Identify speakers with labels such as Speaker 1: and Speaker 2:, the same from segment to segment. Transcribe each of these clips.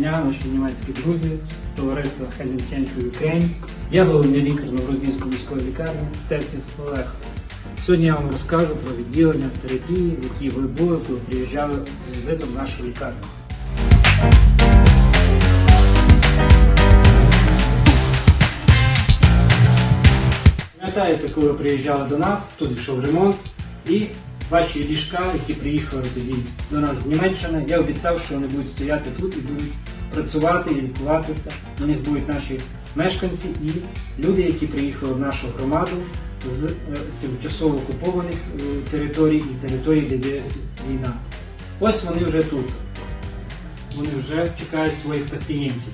Speaker 1: наші німецькі друзі з товариства Хенкенко Ukraine. Я головний лікар Новородінської міської лікарні Стеців Олег. Сьогодні я вам розкажу про відділення терапії, в які ви були, коли приїжджали з візитом в нашу лікарню. Пам'ятаєте, коли приїжджали до нас, тут йшов ремонт, і ваші ліжка, які приїхали тоді до нас з Німеччини, я обіцяв, що вони будуть стояти тут і будуть працювати і лікуватися. На них будуть наші мешканці і люди, які приїхали в нашу громаду з е, тимчасово окупованих е, територій і територій, де йде війна. Ось вони вже тут. Вони вже чекають своїх пацієнтів.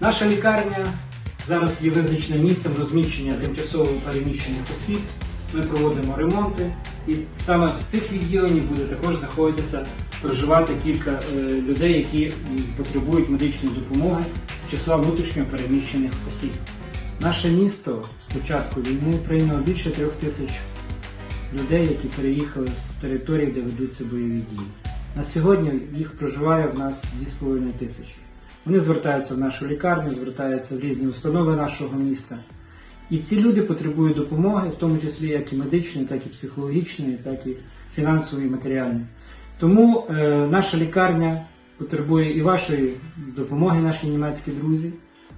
Speaker 1: Наша лікарня зараз є визначеним місцем розміщення тимчасово переміщених осіб. Ми проводимо ремонти, і саме в цих відділеннях буде також знаходитися проживати кілька е, людей, які потребують медичної допомоги з числа внутрішньо переміщених осіб. Наше місто з початку війни прийняло більше трьох тисяч людей, які переїхали з території, де ведуться бойові дії. На сьогодні їх проживає в нас 2,5 тисячі. Вони звертаються в нашу лікарню, звертаються в різні установи нашого міста. І ці люди потребують допомоги, в тому числі як і медичної, так і психологічної, так і фінансової, і матеріальної. Тому е, наша лікарня потребує і вашої допомоги, наші німецькі друзі.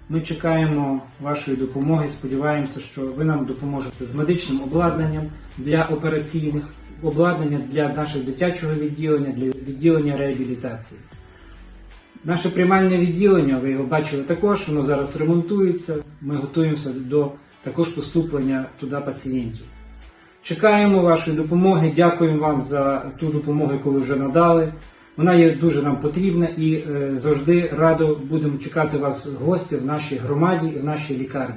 Speaker 1: Ми чекаємо вашої допомоги. Сподіваємося, що ви нам допоможете з медичним обладнанням для операційних, обладнання для нашого дитячого відділення, для відділення реабілітації. Наше приймальне відділення, ви його бачили також, воно зараз ремонтується. Ми готуємося до також поступлення туди пацієнтів. Чекаємо вашої допомоги. Дякуємо вам за ту допомогу, яку ви вже надали. Вона є дуже нам потрібна і е, завжди радо будемо чекати вас в гості в нашій громаді і в нашій лікарні.